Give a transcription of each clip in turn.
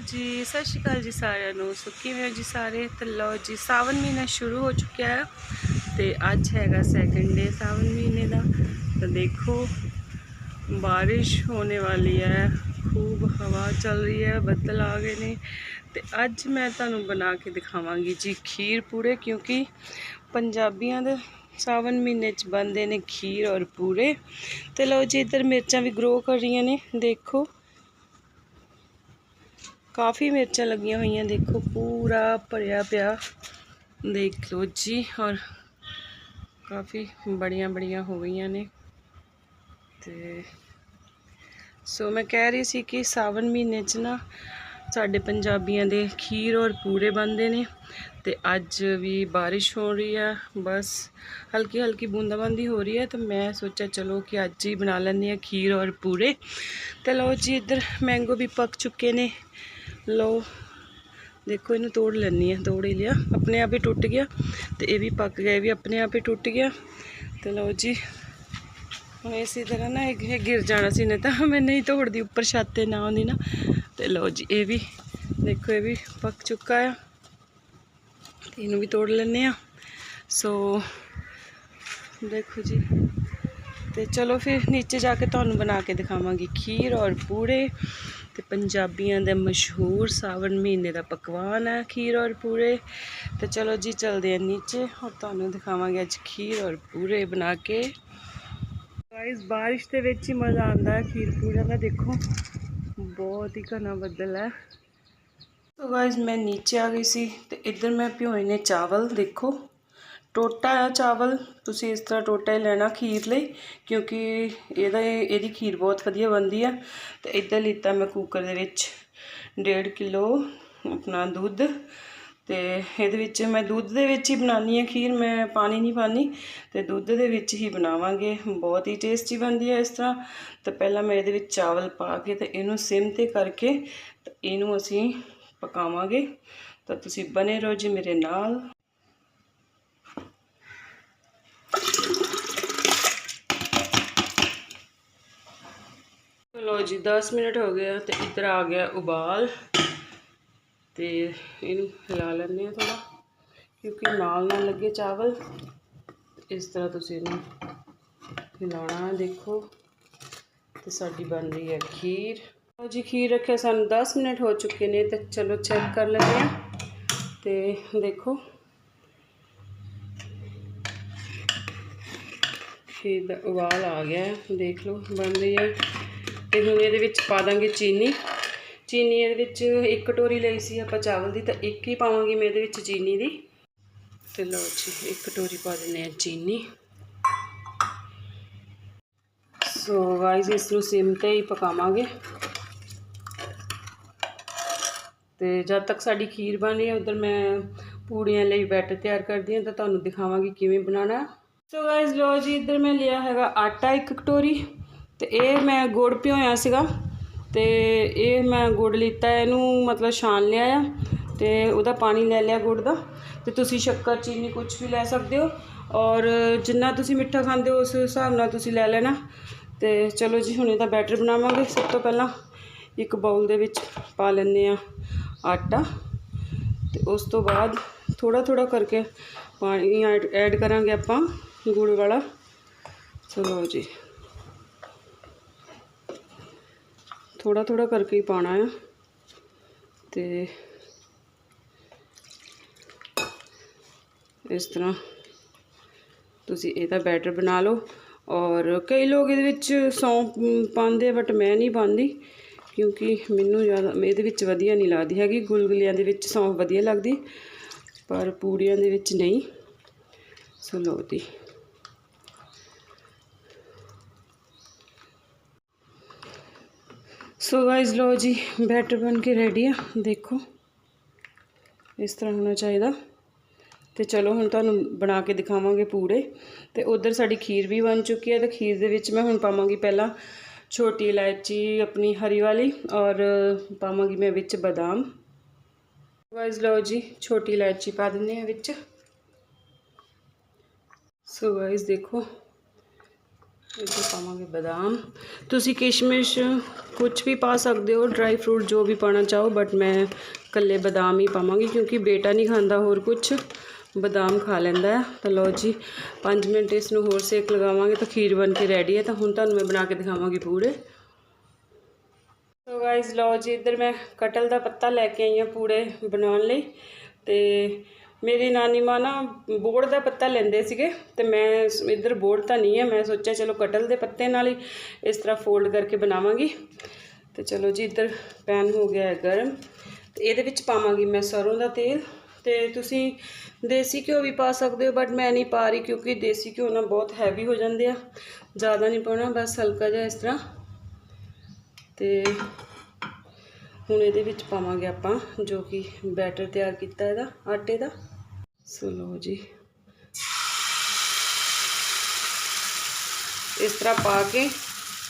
ਜੀ, ਸਤਿ ਸ਼੍ਰੀ ਅਕਾਲ ਜੀ ਸਾਰਿਆਂ ਨੂੰ। ਸੋ ਕਿਵੇਂ ਹੋ ਜੀ ਸਾਰੇ? ਤੇ ਲਓ ਜੀ ਸਾਵਨ ਮਹੀਨਾ ਸ਼ੁਰੂ ਹੋ ਚੁੱਕਿਆ ਹੈ ਤੇ ਅੱਜ ਹੈਗਾ ਸੈਕਿੰਡ ਡੇ ਸਾਵਨ ਮਹੀਨੇ ਦਾ। ਤਾਂ ਦੇਖੋ, ਬਾਰਿਸ਼ ਹੋਣੇ ਵਾਲੀ ਹੈ, ਖੂਬ ਹਵਾ ਚੱਲ ਰਹੀ ਹੈ, ਬੱਦਲ ਆ ਗਏ ਨੇ। ਤੇ ਅੱਜ ਮੈਂ ਤੁਹਾਨੂੰ ਬਣਾ ਕੇ ਦਿਖਾਵਾਂਗੀ ਜੀ ਖੀਰ ਪੂੜੇ, ਕਿਉਂਕਿ ਪੰਜਾਬੀਆਂ ਦੇ ਸਾਵਨ ਮਹੀਨੇ ਚ ਬਣਦੇ ਨੇ ਖੀਰ ਔਰ ਪੂੜੇ। ਤੇ ਲਓ ਜੀ, ਇੱਧਰ ਮਿਰਚਾਂ ਵੀ ਗਰੋ ਕਰ ਰਹੀਆਂ ਨੇ, ਦੇਖੋ। ਕਾਫੀ ਮਿਰਚਾਂ ਲੱਗੀਆਂ ਹੋਈਆਂ, ਦੇਖੋ ਪੂਰਾ ਭਰਿਆ ਪਿਆ। ਦੇਖ ਲਓ ਜੀ, ਔਰ ਕਾਫੀ ਬੜੀਆਂ ਬੜੀਆਂ ਹੋ ਗਈਆਂ ਨੇ। ਤੇ ਸੋ ਮੈਂ ਕਹਿ ਰਹੀ ਸੀ ਕਿ ਸਾਵਨ ਮਹੀਨੇ 'ਚ ਨਾ ਸਾਡੇ ਪੰਜਾਬੀਆਂ ਦੇ ਖੀਰ ਔਰ ਪੂਰੇ ਬਣਦੇ ਨੇ, ਤੇ ਅੱਜ ਵੀ ਬਾਰਿਸ਼ ਹੋ ਰਹੀ ਆ, ਬਸ ਹਲਕੀ ਹਲਕੀ ਬੂੰਦਾਬਾਂਦੀ ਹੋ ਰਹੀ ਹੈ, ਤਾਂ ਮੈਂ ਸੋਚਿਆ ਚਲੋ ਕਿ ਅੱਜ ਹੀ ਬਣਾ ਲੈਂਦੇ ਆ ਖੀਰ ਔਰ ਪੂਰੇ ਤੇ ਲਓ ਜੀ, ਇੱਧਰ ਮੈਂਗੋ ਵੀ ਪੱਕ ਚੁੱਕੇ ਨੇ। ਲਓ, ਦੇਖੋ ਇਹਨੂੰ ਤੋੜ ਲੈਣੀ ਆ ਤੋੜ ਹੀ ਲਿਆ। ਆਪਣੇ ਆਪ ਹੀ ਟੁੱਟ ਗਿਆ ਤੇ ਇਹ ਵੀ ਪੱਕ ਗਿਆ, ਇਹ ਵੀ ਆਪਣੇ ਆਪ ਹੀ ਟੁੱਟ ਗਿਆ। ਤੇ ਲਓ ਜੀ, ਹੁਣ ਇਸੇ ਤਰ੍ਹਾਂ ਨਾ ਇਹ ਗਿਰ ਜਾਣਾ ਸੀ ਨਾ ਤਾਂ ਮੈਂ ਨਹੀਂ ਤੋੜਦੀ, ਉੱਪਰ ਛੱਤ ਤੇ ਨਾ ਆਉਂਦੀ ਨਾ। ਤੇ ਲਓ ਜੀ, ਇਹ ਵੀ, ਦੇਖੋ ਇਹ ਵੀ ਪੱਕ ਚੁੱਕਾ ਆ। ਤੇ ਇਹਨੂੰ ਵੀ ਤੋੜ ਲੈਣੇ ਆ ਸੋ, ਦੇਖੋ ਜੀ। ਤੇ ਚਲੋ ਫਿਰ ਨੀਚੇ ਜਾ ਕੇ ਤੁਹਾਨੂੰ ਬਣਾ ਕੇ ਦਿਖਾਵਾਂਗੀ, ਖੀਰ ਔਰ ਪੂੜੇ। ਤੇ ਪੰਜਾਬੀਆਂ ਦੇ ਮਸ਼ਹੂਰ ਸਾਵਣ ਮਹੀਨੇ ਦਾ ਪਕਵਾਨ ਹੈ ਖੀਰ ਔਰ ਪੂਰੇ ਤੇ ਚਲੋ ਜੀ, ਚਲਦੇ ਆ ਨੀਚੇ। ਔਰ ਤੁਹਾਨੂੰ ਦਿਖਾਵਾਂਗੇ ਅੱਜ ਖੀਰ ਔਰ ਪੂਰੇ ਬਣਾ ਕੇ। ਗਾਇਸ ਬਾਰਿਸ਼ ਦੇ ਵਿੱਚ ਹੀ ਮਜ਼ਾ ਆਉਂਦਾ ਹੈ ਖੀਰ ਪੂੜੇ ਦਾ, ਦੇਖੋ। ਬਹੁਤ ਹੀ ਘਣਾ ਬੱਦਲ ਹੈ। ਸੋ ਗਾਇਸ ਮੈਂ ਨੀਚੇ ਆ ਗਈ ਸੀ ਤੇ ਇੱਧਰ ਮੈਂ ਭਿਓਏ ਨੇ ਚਾਵਲ, ਦੇਖੋ। ਟੋਟਾ ਆ ਚਾਵਲ? ਤੁਸੀਂ ਇਸ ਤਰ੍ਹਾਂ ਟੋਟਾ ਹੀ ਲੈਣਾ ਖੀਰ ਲਈ, ਕਿਉਂਕਿ ਇਹਦਾ ਇਹਦੀ ਖੀਰ ਬਹੁਤ ਵਧੀਆ ਬਣਦੀ ਆ। ਤੇ ਇੱਧਰ ਲਿੱਤਾ ਮੈਂ ਕੁੱਕਰ ਦੇ ਵਿੱਚ 1.5 ਕਿਲੋ ਆਪਣਾ ਦੁੱਧ। ਤੇ ਇਹਦੇ ਵਿੱਚ ਮੈਂ ਦੁੱਧ ਦੇ ਵਿੱਚ ਹੀ ਬਣਾਉਣੀ ਆ ਖੀਰ, ਮੈਂ ਪਾਣੀ ਨਹੀਂ ਪਾਣੀ ਤੇ ਦੁੱਧ ਦੇ ਵਿੱਚ ਹੀ ਬਣਾਵਾਂਗੇ। ਬਹੁਤ ਹੀ ਟੇਸਟੀ ਬਣਦੀ ਹੈ ਇਸ ਤਰ੍ਹਾਂ। ਤਾਂ ਪਹਿਲਾਂ ਮੈਂ ਇਹਦੇ ਵਿੱਚ ਚਾਵਲ ਪਾ ਕੇ ਤੇ ਇਹਨੂੰ ਸਿਮ ਤੇ ਕਰਕੇ ਤੇ ਇਹਨੂੰ ਅਸੀਂ ਪਕਾਵਾਂਗੇ। ਤਾਂ ਤੁਸੀਂ ਬਨੇ ਰਹੋ ਜੀ ਮੇਰੇ ਨਾਲ। ਲੋ ਜੀ 10 ਮਿੰਟ ਹੋ ਗਿਆ ਆ ਤੇ ਇੱਧਰ ਆ ਗਿਆ ਉਬਾਲ। ਤੇ ਇਹਨੂੰ ਹਿਲਾ ਲੈਂਦੇ ਆ ਥੋੜਾ ਕਿਉਂਕਿ ਨਾਲ ਨਾਲ ਲੱਗੇ ਚਾਵਲ। ਇਸ ਤਰ੍ਹਾਂ ਤੁਸੀਂ ਇਹਨੂੰ ਹਿਲਾਉਣਾ ਦੇਖੋ। ਤੇ ਸਾਡੀ ਬਣ ਰਹੀ ਹੈ ਖੀਰ। ਲਓ ਜੀ, ਖੀਰ ਰੱਖਿਆ, ਸਾਨੂੰ 10 ਮਿੰਟ ਹੋ ਚੁੱਕੇ ਨੇ ਤੇ ਚਲੋ ਚੈੱਕ ਕਰ ਲੈਂਦੇ ਆ ਤੇ ਦੇਖੋ। ਖੀਰ ਦਾ ਉਬਾਲ ਆ ਗਿਆ ਦੇਖ ਲਓ, ਬਣ ਰਹੀ ਹੈ। ਤੇ ਹੁਣ ਇਹਦੇ ਵਿੱਚ ਪਾ ਦਾਂਗੇ ਚੀਨੀ। ਚੀਨੀ ਇਹਦੇ ਵਿੱਚ ਇੱਕ ਕਟੋਰੀ ਲਈ ਸੀ ਆਪਾਂ ਚਾਵਲ ਦੀ, ਤਾਂ ਇੱਕ ਹੀ ਪਾਵਾਂਗੀ ਮੈਂ ਇਹਦੇ ਵਿੱਚ ਚੀਨੀ ਦੀ। ਤੇ ਲਓ ਜੀ, ਇੱਕ ਕਟੋਰੀ ਪਾ ਦਿੰਦੇ ਆ ਚੀਨੀ। ਸੋ ਗਾਇਸ ਇਸ ਨੂੰ ਸਿਮ ਤੇ ਹੀ ਪਕਾਵਾਂਗੇ। ਤੇ ਜਦ ਤੱਕ ਸਾਡੀ ਖੀਰ ਬਣ ਰਹੀ ਹੈ, ਉਧਰ ਮੈਂ ਪੂੜੀਆਂ ਲਈ ਬੈਟਰ ਤਿਆਰ ਕਰਦੀ ਹਾਂ, ਤਾਂ ਤੁਹਾਨੂੰ ਦਿਖਾਵਾਂਗੀ ਕਿਵੇਂ ਬਣਾਉਣਾ। ਸੋ ਗਾਇਸ ਲੋ ਜੀ, ਇੱਧਰ ਮੈਂ ਲਿਆ ਹੈਗਾ ਆਟਾ ਇੱਕ ਕਟੋਰੀ। ਤੇ ਇਹ ਮੈਂ ਗੁੜ ਭਿਓਇਆ ਸੀਗਾ ਤੇ ਇਹ ਮੈਂ ਗੁੜ ਲਿੱਤਾ, ਇਹਨੂੰ ਮਤਲਬ ਛਾਣ ਲਿਆ ਆ ਤੇ ਉਹਦਾ ਪਾਣੀ ਲੈ ਲਿਆ ਗੁੜ ਦਾ। ਤੇ ਤੁਸੀਂ ਸ਼ੱਕਰ, ਚੀਨੀ ਕੁਝ ਵੀ ਲੈ ਸਕਦੇ ਹੋ ਔਰ ਜਿੰਨਾ ਤੁਸੀਂ ਮਿੱਠਾ ਖਾਂਦੇ ਹੋ ਉਸ ਹਿਸਾਬ ਨਾਲ ਤੁਸੀਂ ਲੈ ਲੈਣਾ। ਤੇ ਚਲੋ ਜੀ, ਹੁਣ ਇਹਦਾ ਬੈਟਰ ਬਣਾਵਾਂਗੇ। ਸਭ ਤੋਂ ਪਹਿਲਾਂ ਇੱਕ ਬਾਉਲ ਦੇ ਵਿੱਚ ਪਾ ਲੈਂਦੇ ਆ ਆਟਾ ਤੇ ਉਸ ਤੋਂ ਬਾਅਦ ਥੋੜਾ ਥੋੜਾ ਕਰਕੇ ਪਾਣੀ ਐਡ ਕਰਾਂਗੇ ਆਪਾਂ ਗੁੜ ਵਾਲਾ। ਚਲੋ ਜੀ। ਥੋੜਾ ਥੋੜਾ ਕਰਕੇ ਹੀ ਪਾਣਾ ਆ। ਤੇ ਇਸ ਤਰ੍ਹਾਂ ਤੁਸੀਂ ਇਹਦਾ ਬੈਟਰ ਬਣਾ ਲਓ। ਔਰ ਕਈ ਲੋਕ ਇਹਦੇ ਵਿੱਚ ਸੌਂਫ ਪਾਉਂਦੇ ਬਟ ਮੈਂ ਨਹੀਂ ਪਾਉਂਦੀ, ਕਿਉਂਕਿ ਮੈਨੂੰ ਜ਼ਿਆਦਾ, ਇਹਦੇ ਵਿੱਚ ਵਧੀਆ ਨਹੀਂ ਲੱਗਦੀ ਹੈਗੀ। ਗੁਲਗੁਲਿਆਂ ਦੇ ਵਿੱਚ ਸੌਂਫ ਵਧੀਆ ਲੱਗਦੀ, ਪਰ ਪੂੜੀਆਂ ਦੇ ਵਿੱਚ ਨਹੀਂ। ਸੋ ਲੋ ਦੀ ਸੋ ਗਾਇਸ ਲੋ ਜੀ ਬੈਟਰ ਬਣ ਕੇ ਰੈਡੀ ਆ, ਦੇਖੋ। ਇਸ ਤਰ੍ਹਾਂ ਹੋਣਾ ਚਾਹੀਦਾ। ਤੇ ਚਲੋ, ਹੁਣ ਤੁਹਾਨੂੰ ਬਣਾ ਕੇ ਦਿਖਾਵਾਂਗੇ ਪੂੜੇ। ਤੇ ਉਧਰ ਸਾਡੀ ਖੀਰ ਵੀ ਬਣ ਚੁੱਕੀ ਹੈ ਤੇ ਖੀਰ ਦੇ ਵਿੱਚ ਮੈਂ ਹੁਣ ਪਾਵਾਂਗੀ ਪਹਿਲਾਂ ਛੋਟੀ ਇਲਾਇਚੀ, ਆਪਣੀ ਹਰੀ ਵਾਲੀ, ਔਰ ਪਾਵਾਂਗੀ ਮੈਂ ਵਿੱਚ ਬਦਾਮ। ਗਾਇਸ ਲਓ ਜੀ, ਛੋਟੀ ਇਲਾਇਚੀ ਪਾ ਦਿੰਦੇ ਆ ਵਿੱਚ। ਸੋ ਗਾਇਸ ਦੇਖੋ। ਇੱਥੇ ਪਾਵਾਂਗੇ ਬਦਾਮ। ਤੁਸੀਂ ਕਿਸ਼ਮਿਸ਼ ਕੁਝ ਵੀ ਪਾ ਸਕਦੇ ਹੋ ਡਰਾਈ ਫਰੂਟ ਜੋ ਵੀ ਪਾਣਾ ਚਾਹੋ ਬਟ ਮੈਂ ਕੱਲੇ ਬਦਾਮ ਹੀ ਪਾਵਾਂਗੀ ਕਿਉਂਕਿ ਬੇਟਾ ਨਹੀਂ ਖਾਂਦਾ ਹੋਰ ਕੁਝ ਬਦਾਮ ਖਾ ਲੈਂਦਾ ਹੈ। ਤਾਂ ਲਓ ਜੀ 5 ਮਿੰਟ ਇਸ ਨੂੰ ਹੋਰ ਸੇਕ ਲਗਾਵਾਂਗੇ ਤਾਂ ਖੀਰ ਬਣ ਕੇ ਰੈਡੀ ਹੈ। ਤਾਂ ਹੁਣ ਤੁਹਾਨੂੰ ਮੈਂ ਬਣਾ ਕੇ ਦਿਖਾਵਾਂਗੀ ਪੂੜੇ। ਸੋ ਗਾਇਸ ਲਓ ਜੀ, ਇੱਧਰ ਮੈਂ ਕਟਲ ਦਾ ਪੱਤਾ ਲੈ ਕੇ ਆਈ ਹਾਂ ਪੂੜੇ ਬਣਾਉਣ ਲਈ ਤੇ ਮੇਰੀ ਨਾਨੀ ਮਾਂ ਨਾ ਬੋੜ ਦਾ ਪੱਤਾ ਲੈਂਦੇ ਸੀਗੇ ਤੇ ਮੈਂ ਇੱਧਰ ਬੋੜ ਤਾਂ ਨਹੀਂ ਹੈ, ਮੈਂ ਸੋਚਿਆ ਚਲੋ ਕਟਲ ਦੇ ਪੱਤੇ ਨਾਲ ਹੀ ਇਸ ਤਰ੍ਹਾਂ ਫੋਲਡ ਕਰਕੇ ਬਣਾਵਾਂਗੀ। ਤੇ ਚਲੋ ਜੀ ਇੱਧਰ ਪੈਨ ਹੋ ਗਿਆ ਹੈ ਗਰਮ। ਤੇ ਇਹਦੇ ਵਿੱਚ ਪਾਵਾਂਗੀ ਮੈਂ ਸਰੋਂ ਦਾ ਤੇਲ। ਤੇ ਤੁਸੀਂ ਦੇਸੀ ਘਿਓ ਵੀ ਪਾ ਸਕਦੇ ਹੋ ਬਟ ਮੈਂ ਨਹੀਂ ਪਾ ਰਹੀ ਕਿਉਂਕਿ ਦੇਸੀ ਘਿਓ ਨਾਲ ਬਹੁਤ ਹੈਵੀ ਹੋ ਜਾਂਦੇ ਆ। ਜ਼ਿਆਦਾ ਨਹੀਂ ਪਾਉਣਾ, ਬਸ ਹਲਕਾ ਜਿਹਾ ਇਸ ਤਰ੍ਹਾਂ। ਤੇ ਹੁਣ ਇਹਦੇ ਵਿੱਚ ਪਾਵਾਂਗੇ ਆਪਾਂ ਜੋ ਕਿ ਬੈਟਰ ਤਿਆਰ ਕੀਤਾ ਇਹਦਾ, ਆਟੇ ਦਾ। ਸੋ ਲਓ ਜੀ। ਇਸ ਤਰ੍ਹਾਂ ਪਾ ਕੇ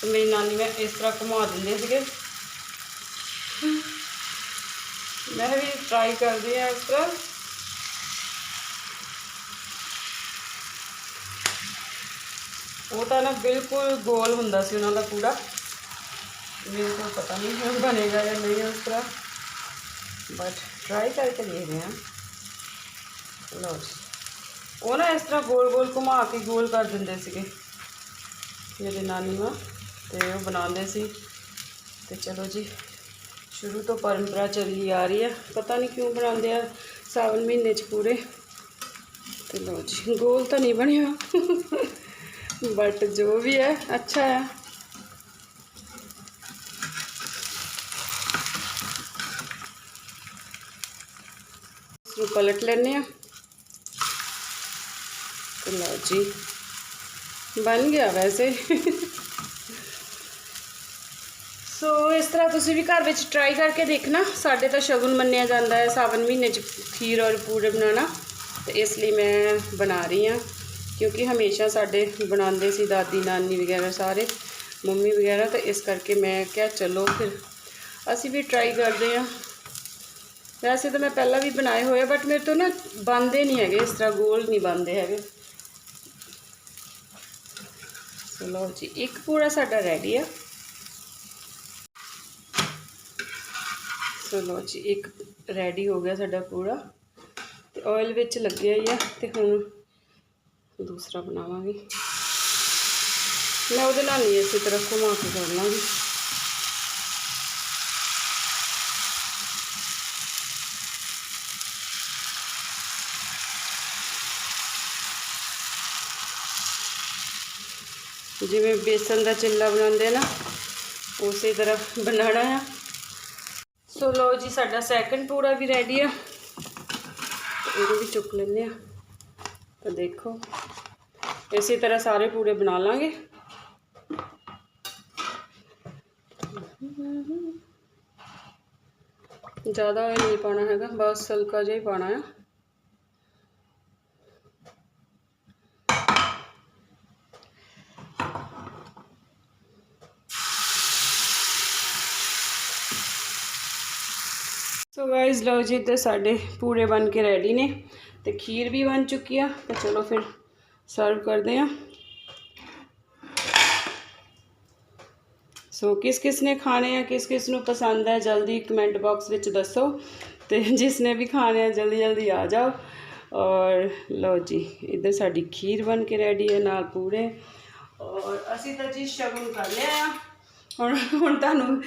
ਤੇ ਮੇਰੀ ਨਾਨੀ ਮੈਂ ਇਸ ਤਰ੍ਹਾਂ ਘੁਮਾ ਦਿੰਦੇ ਸੀਗੇ। ਮੈਂ ਵੀ ਟਰਾਈ ਕਰਦੀ ਆ ਇਸ ਤਰ੍ਹਾਂ। ਉਹ ਤਾਂ ਨਾ ਬਿਲਕੁਲ ਗੋਲ ਹੁੰਦਾ ਸੀ ਉਹਨਾਂ ਦਾ ਕੂੜਾ ਮੇਰੇ को पता नहीं है बनेगा या नहीं उस तरह बट ट्राई करके देख रहे हैं ਲਓ ਜੀ ਉਹ ਨਾ ਇਸ ਤਰ੍ਹਾਂ ਗੋਲ ਗੋਲ ਘੁਮਾ ਕੇ ਗੋਲ ਕਰ ਦਿੰਦੇ ਸੀਗੇ ਮੇਰੇ ਨਾਨੀ ਮਾਂ ਤੇ ਉਹ ਬਣਾਉਂਦੇ ਸੀ ਤੇ ਚਲੋ ਜੀ ਸ਼ੁਰੂ ਤੋਂ ਪਰੰਪਰਾ ਚੱਲੀ ਆ ਰਹੀ ਹੈ ਪਤਾ ਨਹੀਂ ਕਿਉਂ ਬਣਾਉਂਦੇ ਆ ਸਾਵਨ ਮਹੀਨੇ 'ਚ ਪੂਰੇ ਤੇ ਲਓ ਜੀ ਗੋਲ ਤਾਂ ਨਹੀਂ ਬਣਿਆ ਬਟ ਜੋ ਵੀ ਹੈ ਅੱਛਾ ਹੈ ਪਲਟ ਲੈਂਦੇ ਆ ਤੇ ਲਓ ਜੀ, ਬਣ ਗਿਆ ਵੈਸੇ। ਸੋ ਇਸ ਤਰ੍ਹਾਂ ਤੁਸੀਂ ਵੀ ਘਰ ਵਿੱਚ ਟਰਾਈ ਕਰਕੇ ਦੇਖਣਾ। ਸਾਡੇ ਤਾਂ ਸ਼ਗੁਨ ਮੰਨਿਆ ਜਾਂਦਾ ਹੈ ਸਾਵਨ ਮਹੀਨੇ 'ਚ ਖੀਰ ਔਰ ਪੂੜੇ ਬਣਾਉਣਾ। ਤੇ ਇਸ ਲਈ ਮੈਂ ਬਣਾ ਰਹੀ ਹਾਂ। ਕਿਉਂਕਿ ਹਮੇਸ਼ਾ ਸਾਡੇ ਬਣਾਉਂਦੇ ਸੀ ਦਾਦੀ, ਨਾਨੀ ਵਗੈਰਾ ਸਾਰੇ, ਮੰਮੀ ਵਗੈਰਾ। ਤਾਂ ਇਸ ਕਰਕੇ ਮੈਂ ਕਿਹਾ ਚਲੋ ਫਿਰ ਅਸੀਂ ਵੀ ਟਰਾਈ ਕਰਦੇ ਹਾਂ। ਵੈਸੇ ਤਾਂ ਮੈਂ ਪਹਿਲਾਂ ਵੀ ਬਣਾਏ ਹੋਏ ਬਟ ਮੇਰੇ ਤੋਂ ਨਾ ਬਣਦੇ ਨਹੀਂ ਹੈਗੇ, ਇਸ ਤਰ੍ਹਾਂ ਗੋਲ ਨਹੀਂ ਬਣਦੇ ਹੈਗੇ। ਸੋ ਲਓ ਜੀ, ਇੱਕ ਪੂਰਾ ਸਾਡਾ ਰੈਡੀ ਆ। ਸੋ ਲਓ ਜੀ, ਇੱਕ ਰੈਡੀ ਹੋ ਗਿਆ ਸਾਡਾ ਪੂਰਾ। ਤੇ ਆਇਲ ਵਿੱਚ ਲੱਗਿਆ ਹੀ ਆ, ਤੇ ਹੁਣ ਦੂਸਰਾ ਬਣਾਵਾਂਗੇ। ਮੈਂ ਉਹਦੇ ਨਾਲ ਨਹੀਂ ਇਸੇ ਤਰ੍ਹਾਂ ਘੁਮਾ ਕੇ ਕਰ ਲਾਂਗੀ। ਜਿਵੇਂ ਬੇਸਨ ਦਾ ਚਿੱਲਾ ਬਣਾਉਂਦੇ ਨਾ, ਉਸੇ ਤਰ੍ਹਾਂ ਬਣਾਉਣਾ ਆ। ਸੋ ਲੋ ਜੀ, ਸਾਡਾ ਸੈਕੰਡ ਪੂੜਾ ਵੀ ਰੈਡੀ ਆ। ਤੇ ਇਹਨੂੰ ਵੀ ਚੁੱਕ ਲੈਂਦੇ ਆ। ਤਾਂ ਦੇਖੋ, ਇਸੇ ਤਰ੍ਹਾਂ ਸਾਰੇ ਪੂੜੇ ਬਣਾ ਲਾਂਗੇ। ਜ਼ਿਆਦਾ oil ਨਹੀਂ ਪਾਣਾ ਹੈਗਾ, ਬਸ ਹਲਕਾ ਜਿਹਾ ਹੀ ਪਾਣਾ ਆ। ਸੋ ਲਓ ਜੀ, ਤੇ ਸਾਡੇ ਪੂੜੇ ਬਣ ਕੇ ਰੈਡੀ ਨੇ ਤੇ ਖੀਰ ਵੀ ਬਣ ਚੁੱਕੀ ਆ, ਤੇ ਚਲੋ ਫਿਰ ਸਰਵ ਕਰਦੇ ਆ। ਸੋ ਕਿਸ ਕਿਸ ਨੇ ਖਾਣੇ ਆ, ਕਿਸ ਕਿਸ ਨੂੰ ਪਸੰਦ ਹੈ ਜਲਦੀ ਕਮੈਂਟ ਬਾਕਸ ਵਿੱਚ ਦੱਸੋ ਤੇ ਜਿਸ ਨੇ ਵੀ ਖਾਣੇ ਆ, ਜਲਦੀ ਜਲਦੀ ਆ ਜਾਓ। ਔਰ ਲਓ ਜੀ, ਇੱਧਰ ਸਾਡੀ ਖੀਰ ਬਣ ਕੇ ਰੈਡੀ ਹੈ, ਨਾਲ ਪੂੜੇ। ਔਰ ਅਸੀਂ ਤਾਂ ਜੀ ਸ਼ਗਨ ਕਰ ਲਿਆ ਆ। ਹੁਣ ਹੁਣ ਤੁਹਾਨੂੰ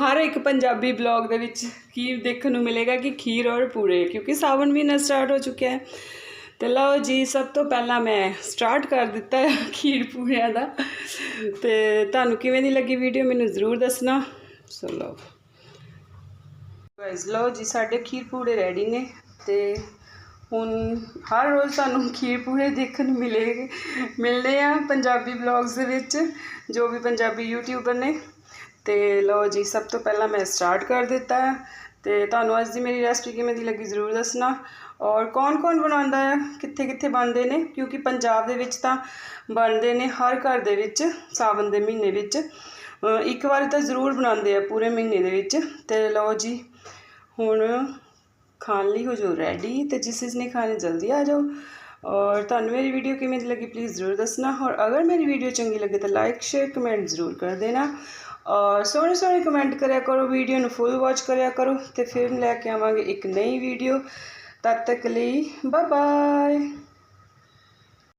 ਹਰ ਇੱਕ ਪੰਜਾਬੀ ਬਲੌਗ ਦੇ ਵਿੱਚ ਕੀ ਦੇਖਣ ਨੂੰ ਮਿਲੇਗਾ ਕਿ ਖੀਰ ਔਰ ਪੂਰੇ ਕਿਉਂਕਿ ਸਾਵਣ ਮਹੀਨਾ ਸਟਾਰਟ ਹੋ ਚੁੱਕਿਆ ਹੈ। ਤੇ ਲਓ ਜੀ, ਸਭ ਤੋਂ ਪਹਿਲਾਂ ਮੈਂ ਸਟਾਰਟ ਕਰ ਦਿੱਤਾ ਹੈ ਖੀਰ ਪੂੜਿਆਂ ਦਾ। ਤੇ ਤੁਹਾਨੂੰ ਕਿਵੇਂ ਦੀ ਲੱਗੀ ਵੀਡੀਓ ਮੈਨੂੰ ਜ਼ਰੂਰ ਦੱਸਣਾ। ਸੋ ਲਓ। ਗਾਇਸ ਲਓ ਜੀ, ਸਾਡੇ ਖੀਰ ਪੂੜੇ ਰੈਡੀ ਨੇ ਤੇ ਹੁਣ ਹਰ ਰੋਜ਼ ਤੁਹਾਨੂੰ ਖੀਰ ਪੂੜੇ ਦੇਖਣ ਨੂੰ ਮਿਲੇਗੇ ਮਿਲਦੇ ਆ ਪੰਜਾਬੀ ਬਲੌਗਸ ਦੇ ਵਿੱਚ, ਜੋ ਵੀ ਪੰਜਾਬੀ ਯੂਟਿਊਬਰ ਨੇ। ਤੇ ਲਓ ਜੀ, ਸਭ ਤੋਂ ਪਹਿਲਾਂ ਮੈਂ ਸਟਾਰਟ ਕਰ ਦਿੱਤਾ ਹੈ ਤੇ ਤੁਹਾਨੂੰ ਅੱਜ ਦੀ ਮੇਰੀ ਰੈਸਪੀ ਕਿਵੇਂ ਦੀ ਲੱਗੀ ਜ਼ਰੂਰ ਦੱਸਣਾ। ਔਰ ਕੌਣ-ਕੌਣ ਬਣਾਉਂਦਾ ਹੈ, ਕਿੱਥੇ ਕਿੱਥੇ ਬਣਦੇ ਨੇ, ਕਿਉਂਕਿ ਪੰਜਾਬ ਦੇ ਵਿੱਚ ਤਾਂ ਬਣਦੇ ਨੇ ਹਰ ਘਰ ਦੇ ਵਿੱਚ ਸਾਵਨ ਦੇ ਮਹੀਨੇ ਵਿੱਚ। ਇੱਕ ਵਾਰੀ ਤਾਂ ਜ਼ਰੂਰ ਬਣਾਉਂਦੇ ਆ ਪੂਰੇ ਮਹੀਨੇ ਦੇ ਵਿੱਚ। ਤੇ ਲਓ ਜੀ, ਹੁਣ ਖਾਣ ਲਈ ਹੋ ਜਾਓ ਰੈਡੀ ਤੇ ਜਿਸ ਜਿਸ ਨੇ ਖਾਣੇ ਜਲਦੀ ਆ ਜਾਓ। ਔਰ ਤੁਹਾਨੂੰ ਮੇਰੀ ਵੀਡੀਓ ਕਿਵੇਂ ਦੀ ਲੱਗੀ ਪਲੀਜ਼ ਜ਼ਰੂਰ ਦੱਸਣਾ। ਔਰ ਅਗਰ ਮੇਰੀ ਵੀਡੀਓ ਚੰਗੀ ਲੱਗੇ ਤਾਂ ਲਾਈਕ ਸ਼ੇਅਰ ਕਮੈਂਟ ਜ਼ਰੂਰ ਕਰ ਦੇਣਾ। ਔਰ ਸੋਹਣੇ ਸੋਹਣੇ ਕਮੈਂਟ ਕਰਿਆ ਕਰੋ ਵੀਡੀਓ ਨੂੰ ਫੁੱਲ ਵਾਚ ਕਰਿਆ ਕਰੋ ਤੇ ਫਿਰ ਲੈ ਕੇ ਆਵਾਂਗੇ ਇੱਕ ਨਈ ਵੀਡੀਓ ਤਦ ਤੱਕ ਲਈ ਬਾਏ ਬਾਏ